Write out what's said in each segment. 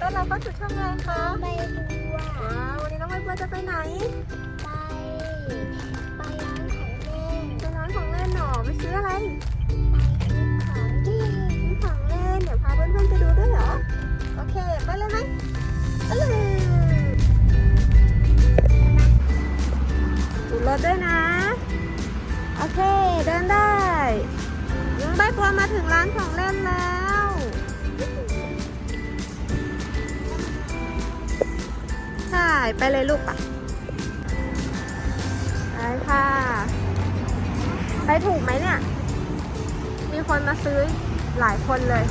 ต้อนรับเข้าสู่ช่องอะไรคะไปดูอะว้าววันนี้น้องใบบัวจะไปไหน ไป ไปร้านของเล่นไปร้านของเล่นหนอไปซื้ออะไร ไปซื้อของเล่นซื้อของเล่น เดี๋ยวพาเพื่อนๆไปดูด้วยเหรอ โอเค ไปเลยไหมไปเลยดูรถด้วยนะ โอเค เดินได้น้องใบบัวมาถึงร้านของเล่นแล้ว ไปเลยลูกปะไปค่ะ ไปถูกไหมเนี่ย มีคนมาซื้อหลายคนเลย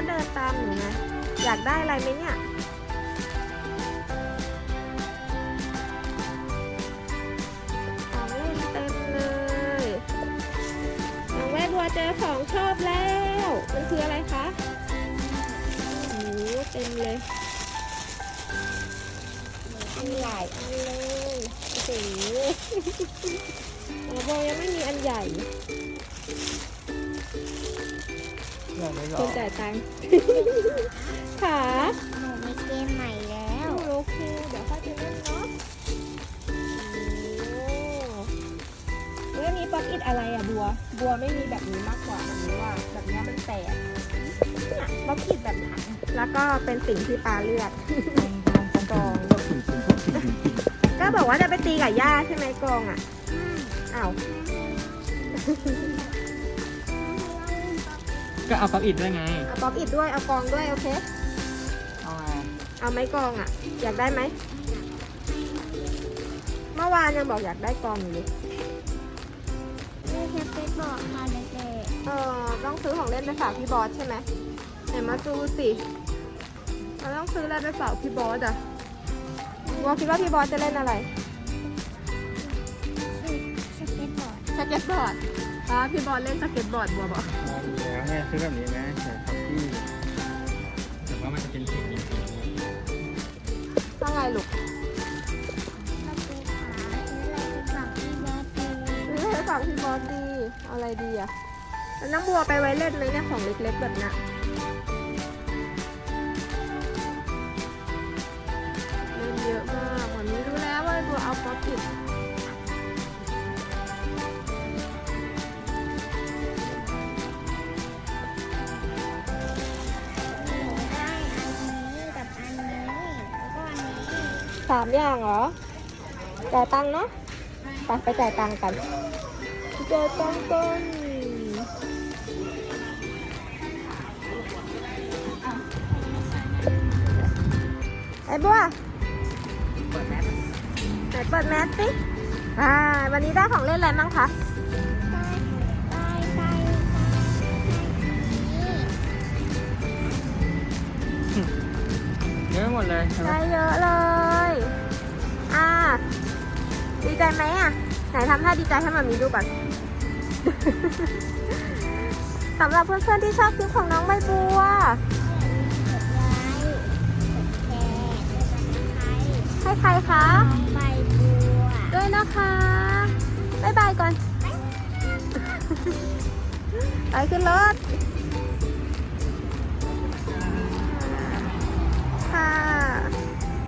ก็เดินตามหนูไงอยากได้อะไรไหมเนี่ย ของเล่นเต็มเลยน้องแม่บัวเจอของชอบแล้ว มันคืออะไรคะโอ้เต็มเลยมีหลายอันเลยโอ้โหอ๋อโบยังไม่มีอันใหญ่ อยากไปลคอนงจ่ายตังค์ ขาหนูมีเกมใหม่แล้วโอเคเดี๋ยวค่อยไปเล่นเนาะโอ้เรื่องนี้ป๊อปอิดอะไรอะบัว บัวไม่มีแบบนี้มากกว่าแบบนี้ว่าแบบนี้มันแตกเนี่ยป๊อปอิดแบบถังแล้วก็เป็นสิ่งที่ปลาเลือกกอง ก็บอกว่าจะไปตีกับย่าใช่ไหมกองอะอ้าว ก็เอาป๊อปอิดด้วยไง เอาป๊อปอิดด้วย เอากองด้วย โอเค เอาไงเอาไหมกองอะอยากได้ไหม เมื่อวานยังบอกอยากได้กองอยู่เลยนี่แค่ไปบอกค่ะเด็กเออต้องซื้อของเล่นไปฝากพี่บอสใช่ไหมไหนมาดูสิเราต้องซื้ออะไรไปฝากพี่บอสอะวอคิดว่าพี่บอสจะเล่นอะไรๆสเก็ตบอร์ดสเก็ตบอร์ด อ๋อพี่บอสเล่นสเก็ตบอร์ดบัวบอกแล้วแม่ซื้อแบบนี้ไหมเดี๋ยวท็อปปี้แต่ว่ามันจะเป็นสีจริงว่าไงลูกเราไปหาซื้ออะไรไปฝากพี่บอสดีซื้ออะไรไปฝากพี่บอสดีเอาอะไรดีอะแล้วน้องบัวไปไว้เล่นไหมเนี่ยของเล็กๆแบบเนี้ย สามอย่างเหรอ จ่ายตังค์เนาะไปไปจ่ายตังค์กันจ่ายตังค์กันไอ้บัวเปิดแมสไหนเปิดแมสสิอ่า วันนี้ได้ของเล่นอะไรมั่งคะได้ได้ได้ได้นี่เยอะหมดเลยใช่ไหมได้เยอะเลย ดีใจไหมอะ ไหนทำท่าดีใจให้มามีดูก่บนสำหรับเพื่อนๆที่ชอบคลิปของน้องใบบัว ให้ใครคะใบบัว ด้วยนะคะบายบายก่อน ไปขึ้นรถค่ะ